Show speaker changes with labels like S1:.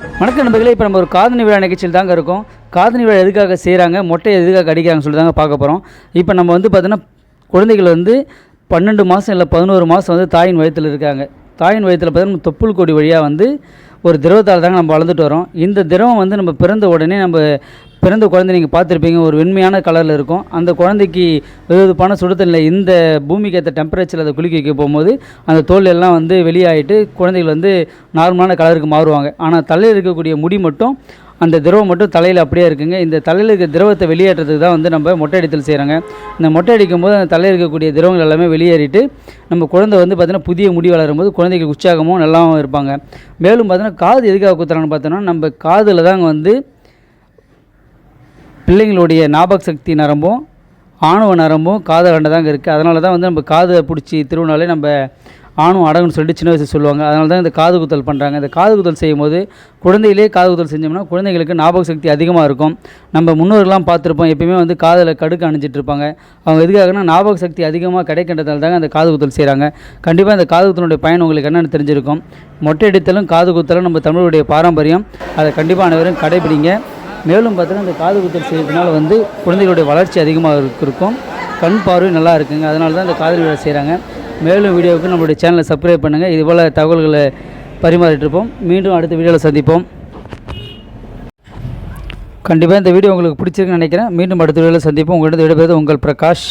S1: வணக்கம் நண்பர்களே இப்போ நம்ம ஒரு காதணி விழா நிகழ்ச்சியில் தாங்க இருக்கோம். காதணி விழா எதுக்காக செய்கிறாங்க மொட்டை எதுக்காக அடிக்கிறாங்கன்னு சொல்லி தாங்க பார்க்க போகிறோம் இப்போ நம்ம வந்து பார்த்தோன்னா குழந்தைகள் வந்து பன்னெண்டு மாதம் இல்லை பதினோரு மாதம் வந்து தாயின் வயத்தில் இருக்காங்க. தாயின் வயத்தில் பார்த்தீங்கன்னா தொப்புள் கொடி வழியாக வந்து ஒரு திரவத்தால் தாங்க நம்ம வளர்ந்துட்டு வரோம். இந்த திரவம் வந்து நம்ம பிறந்த உடனே நம்ம பிறந்த குழந்தை நீங்கள் பார்த்துருப்பீங்க. ஒரு வெண்மையான கலரில் இருக்கும். அந்த குழந்தைக்கு வெதுவெதுப்பான சுடுதண்ணில் இந்த பூமிக்கு ஏற்ற டெம்பரேச்சரில் அதை குளிக்க வைக்க போகும்போது அந்த தோல் எல்லாம் வந்து வெளியாகிட்டு குழந்தைகள் வந்து நார்மலான கலருக்கு மாறுவாங்க. ஆனால் தலையில் இருக்கக்கூடிய முடி மட்டும் அந்த திரவம் மட்டும் தலையில் அப்படியே இருக்குங்க. இந்த தலையில் இருக்க திரவத்தை வெளியேற்றதுக்கு தான் வந்து நம்ம மொட்டை அடித்தல் செய்கிறாங்க இந்த மொட்டை அடிக்கும் போது அந்த தலையில் இருக்கக்கூடிய திரவங்கள் எல்லாமே வெளியேறிட்டு நம்ம குழந்தை வந்து பார்த்திங்கன்னா புதிய முடி வளரும் போது குழந்தைக்கு உற்சாகமும் நல்லாவும் இருப்பாங்க. மேலும் பார்த்தீங்கன்னா காது எதுக்காக குத்துறாங்கன்னு பார்த்தோன்னா நம்ம காதில் தாங்க வந்து பிள்ளைங்களுடைய ஞாபக சக்தி நரம்பும் ஆணவ நரம்பும் காதை கண்ட தாங்க இருக்குது அதனால தான் வந்து நம்ம காதை பிடிச்சி திருவினாலே நம்ம ஆணும் அடங்குன்னு சொல்லிட்டு சின்ன வயசு சொல்லுவாங்க. அதனால தான் இந்த காது குத்தல் பண்ணுறாங்க இந்த காது குத்தல் செய்யும்போது குழந்தையிலே காது குத்தல் செஞ்சோம்னா குழந்தைங்களுக்கு ஞாபக சக்தி அதிகமாக இருக்கும். நம்ம முன்னோர்கள்லாம் பார்த்துருப்போம். எப்பயுமே வந்து காதில் கடுக்கு அணிஞ்சிட்டு இருப்பாங்க. அவங்க எதுக்காகனா ஞாபக சக்தி அதிகமாக கிடைக்கின்றதால தாங்க அந்த காது குத்தல் செய்கிறாங்க கண்டிப்பாக இந்த காது குத்தலுடைய பயன் உங்களுக்கு என்னென்னு தெரிஞ்சிருக்கும். மொட்டை அடித்தலும் காது குத்தலும் நம்ம தமிழுடைய பாரம்பரியம். அதை கண்டிப்பாக அனைவரும் கடைபிடிங்க. மேலும் பார்த்தீங்கன்னா இந்த காது குத்தல் செய்யறதுனால வந்து குழந்தைகளுடைய வளர்ச்சி அதிகமாக இருக்கும். கண் பார்வை நல்லா இருக்குங்க. அதனால தான் இந்த காதல் விழா செய்கிறாங்க மேலும் வீடியோவுக்கு நம்மளுடைய சேனலை சப்ஸ்கிரைப் பண்ணுங்கள் இதுபோல் தகவல்களை பரிமாறிட்டுருப்போம் மீண்டும் அடுத்த வீடியோவில் சந்திப்போம். கண்டிப்பாக இந்த வீடியோ உங்களுக்கு பிடிச்சிருக்குன்னு நினைக்கிறேன். மீண்டும் அடுத்த வீடியோவில் சந்திப்போம். உங்களிடம் விடைபெறுவது உங்கள் பிரகாஷ்.